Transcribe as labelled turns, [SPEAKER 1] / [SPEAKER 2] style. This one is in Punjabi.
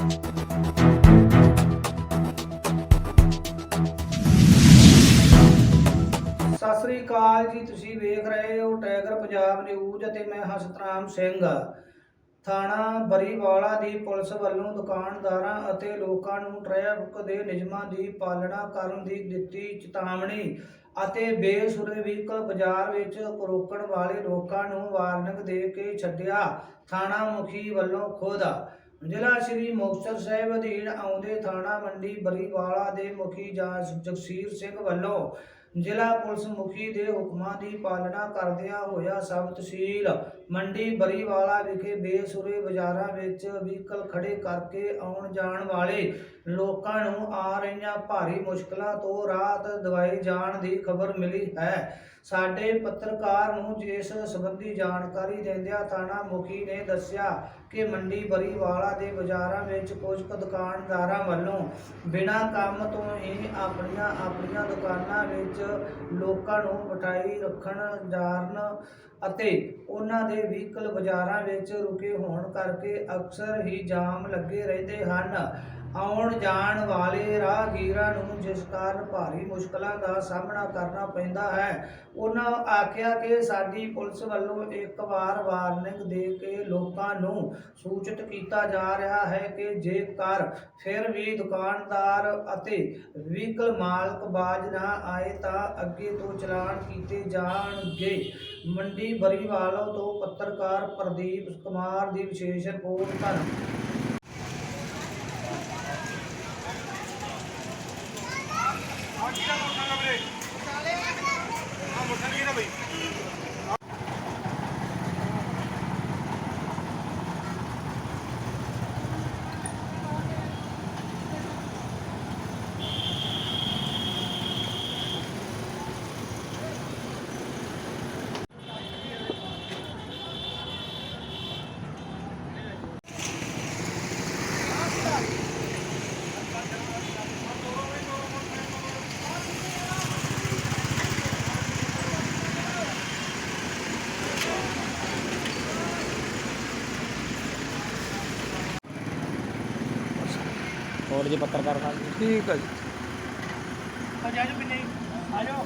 [SPEAKER 1] ਸਤਿ ਸ੍ਰੀ ਅਕਾਲ ਜੀ, ਤੁਸੀਂ ਵੇਖ ਰਹੇ ਹੋ ਟਾਈਗਰ ਪੰਜਾਬ ਨਿਊਜ਼ ਅਤੇ ਮੈਂ ਹਸਤਰਾਮ ਸਿੰਘ। ਥਾਣਾ ਬਰੀਵਾਲਾ ਦੀ ਪੁਲਿਸ ਵੱਲੋਂ ਦੁਕਾਨਦਾਰਾਂ ਅਤੇ ਲੋਕਾਂ ਨੂੰ ਟ੍ਰੈਫਿਕ ਦੇ ਨਿਯਮਾਂ ਦੀ ਪਾਲਣਾ ਕਰਨ ਦੀ ਦਿੱਤੀ ਚੇਤਾਵਨੀ ਅਤੇ ਬੇਸੁਰੇ ਵਹੀਕਲ ਬਾਜ਼ਾਰ ਵਿੱਚ ਰੋਕਣ ਵਾਲੇ ਲੋਕਾਂ ਨੂੰ ਵਾਰਨਿੰਗ ਦੇ ਕੇ ਛੱਡਿਆ। ਥਾਣਾ ਮੁਖੀ ਵੱਲੋਂ ਖੁਦ ਜ਼ਿਲ੍ਹਾ ਸ਼੍ਰੀ ਮੁਕਤਸਰ ਸਾਹਿਬ ਅਧੀਨ ਆਉਂਦੇ ਥਾਣਾ ਮੰਡੀ ਬਰੀਵਾਲਾ ਦੇ ਮੁਖੀ ਜਾਂਚ ਜਗਸੀਰ ਸਿੰਘ ਵੱਲੋਂ ਜ਼ਿਲ੍ਹਾ ਪੁਲਿਸ ਮੁਖੀ ਦੇ ਹੁਕਮਾਂ ਦੀ ਪਾਲਣਾ ਕਰਦਿਆਂ ਹੋਇਆ ਸਬ ਤਹਿਸੀਲ ਮੰਡੀ ਬਰੀਵਾਲਾ ਵਿਖੇ ਬੇਸੁਰੇ ਬਾਜ਼ਾਰਾਂ ਵਿੱਚ ਵਹੀਕਲ ਖੜੇ ਕਰਕੇ ਆਉਣ ਜਾਣ ਵਾਲੇ ਲੋਕਾਂ ਨੂੰ ਆ ਰਹੀਆਂ ਭਾਰੀ ਮੁਸ਼ਕਲਾਂ ਤੋਂ ਰਾਹਤ ਦਿਵਾਈ ਜਾਣ ਦੀ ਖਬਰ ਮਿਲੀ ਹੈ। ਸਾਡੇ ਪੱਤਰਕਾਰ ਨੂੰ ਜਿਸ ਸੰਬੰਧੀ ਜਾਣਕਾਰੀ ਦਿੰਦਿਆਂ ਥਾਣਾ ਮੁਖੀ ਨੇ ਦੱਸਿਆ ਕਿ ਮੰਡੀ ਬਰੀਵਾਲਾ ਦੇ ਬਾਜ਼ਾਰਾਂ ਵਿੱਚ ਕੁਝ ਕੁ ਦੁਕਾਨਦਾਰਾਂ ਵੱਲੋਂ ਬਿਨਾਂ ਕੰਮ ਤੋਂ ਹੀ ਆਪਣੀਆਂ ਆਪਣੀਆਂ ਦੁਕਾਨਾਂ ਵਿੱਚ ਲੋਕਾਂ ਨੂੰ ਮਠਾਈ ਰੱਖਣ ਜਾਣ ਅਤੇ ਉਹਨਾਂ ਦੇ ਵਹੀਕਲ ਬਾਜ਼ਾਰਾਂ ਵਿੱਚ ਰੁਕੇ ਹੋਣ ਕਰਕੇ ਅਕਸਰ ਹੀ ਜਾਮ ਲੱਗੇ ਰਹਿੰਦੇ ਹਨ। ਆਉਣ ਜਾਣ ਵਾਲੇ ਰਾਹਗੀਰਾਂ ਨੂੰ ਜਿਸ ਕਾਰਨ ਭਾਰੀ ਮੁਸ਼ਕਲਾਂ ਦਾ ਸਾਹਮਣਾ ਕਰਨਾ ਪੈਂਦਾ ਹੈ, ਉਹਨਾਂ ਆਖਿਆ ਕਿ ਸਾਡੀ ਪੁਲਿਸ ਵੱਲੋਂ ਇੱਕ ਵਾਰ ਵਾਰਨਿੰਗ ਦੇ ਕੇ ਲੋਕਾਂ ਨੂੰ ਸੂਚਿਤ ਕੀਤਾ ਜਾ ਰਿਹਾ ਹੈ ਕਿ ਜੇਕਰ ਫਿਰ ਵੀ ਦੁਕਾਨਦਾਰ ਅਤੇ ਵਹੀਕਲ ਮਾਲਕ ਬਾਜ ਨਾ ਆਏ ਤਾਂ ਅੱਗੇ ਤੋਂ ਚਲਾਨ ਕੀਤੇ ਜਾਣਗੇ। ਮੰਡੀ ਬਰੀਵਾਲਾ ਤੋਂ ਪੱਤਰਕਾਰ ਪ੍ਰਦੀਪ ਕੁਮਾਰ ਦੀ ਵਿਸ਼ੇਸ਼ ਰਿਪੋਰਟ Hadi gel bakalım.
[SPEAKER 2] ਹੋਰ ਜੀ ਪੱਤਰਕਾਰ ਸਾਹਿਬ? ਜੀ।
[SPEAKER 3] ਠੀਕ ਹੈ ਜੀ।
[SPEAKER 1] ਆਜੋ ਬਿੰਨੇ ਆਜੋ